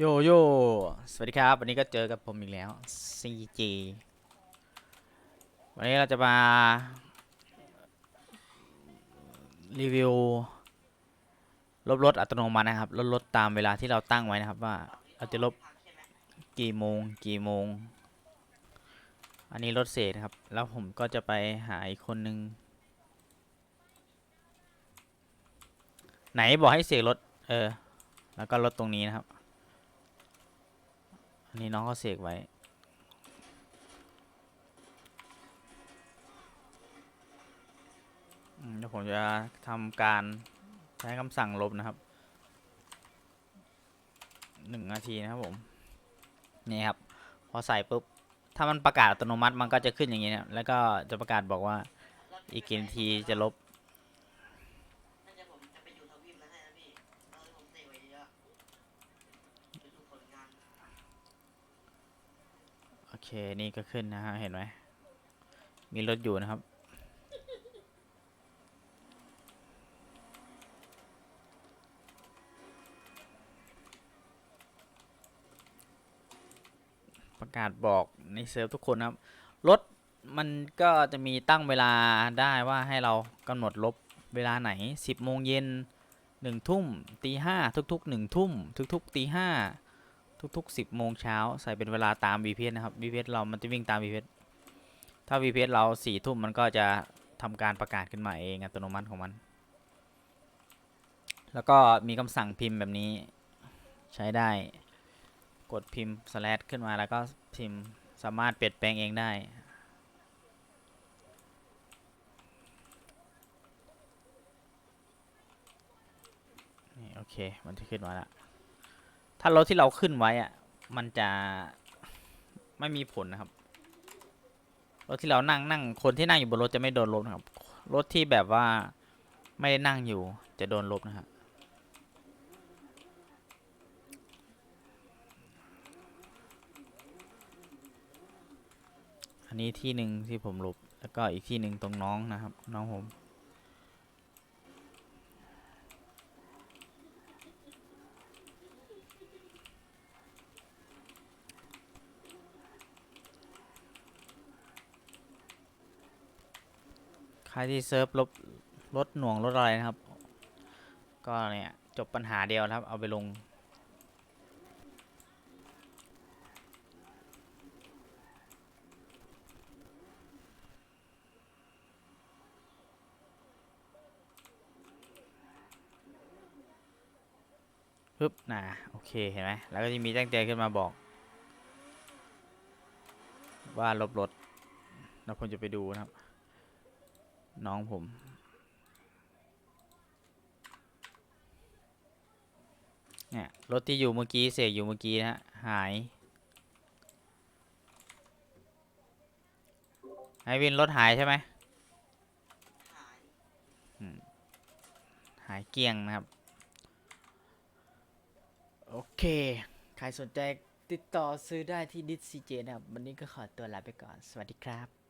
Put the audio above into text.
โยโย่สวัสดีครับ วันนี้ก็เจอกับผมอีกแล้ว CG วันนี้เราจะมา รีวิว ลบรถอัตโนมัตินะครับ ลดรถตามเวลาที่เราตั้งไว้นะครับ ว่าเราจะลบกี่โมง กี่โมง อันนี้รถเศษนะครับ แล้วผมก็จะไปหาอีกคนนึง ไหนบอกให้เสกรถ เออ แล้วก็รถตรงนี้นะครับ นนี้น้องเขาเสกไว้ เดี๋ยวผมจะทำการใช้คำสั่งลบนะครับ หนึ่งนาทีนะครับผม นี่ครับ พอใส่ปุ๊บ ถ้ามันประกาศอัตโนมัติมันก็จะขึ้นอย่างนี้นะแล้วก็จะประกาศบอกว่าอีกกี่นาทีจะลบ น่าจะผมจะไปอยู่ทวีปแล้วให้นะพี่เออผมเตะไว้เยอะไปดูผลงาน โอ เค นี่ก็ขึ้นนะฮะ เห็นไหม มีรถอยู่นะครับ ประกาศบอกในเซิร์ฟทุกคนนะครับ รถมันก็จะมีตั้งเวลาได้ว่าให้เรากำหนดลบเวลาไหน 10โมงเย็น1ทุ่มตีห้าทุกๆ1ทุ่มทุกๆตีห้า ทุกๆ 10โมงเช้าใส่เป็นเวลาตาม VPS นะครับ VPS เรามันจะวิ่งตาม VPS ถ้า VPS เรา4ทุ่มมันก็จะทำการประกาศขึ้นมาเองอัตโนมัติของมัน แล้วก็มีคำสั่งพิมพ์แบบนี้ใช้ได้ กดพิมพ์ slash ขึ้นมาแล้วก็พิมพ์สามารถเปลี่ยนแปลงเองได้โอเค มันจะขึ้นมาแล้ว ถ้ารถที่เราขึ้นไว้อะมันจะไม่มีผลนะครับ รถที่เรานั่งนั่งคนที่นั่งอยู่บนรถจะไม่โดนลบนะครับ รถที่แบบว่าไม่ได้นั่งอยู่จะโดนลบนะครับอันนี้ที่หนึ่งที่ผมลบแล้วก็อีกที่หนึ่งตรงน้องนะครับ น้องผม รที่เซิร์ฟลบรถหน่วงรถอะไรนะครับ ก็เนี่ยจบปัญหาเดียวครับ เอาไปลง ปึ๊บนะโอเค เห็นไหมแล้วก็จะมีแจ้งเตือนขึ้นมาบอก ว่าลบรถแล้วผมจะไปดูนะครับ น้องผม เนี่ย รถที่อยู่เมื่อกี้ เสกอยู่เมื่อกี้นะฮะ หาย ไอวินรถหายใช่ไหมหายหายเกลี้ยงนะครับ โอเค ใครสนใจติดต่อซื้อได้ที่ดิสซีเจนะครับ วันนี้ก็ขอตัวลาไปก่อน สวัสดีครับ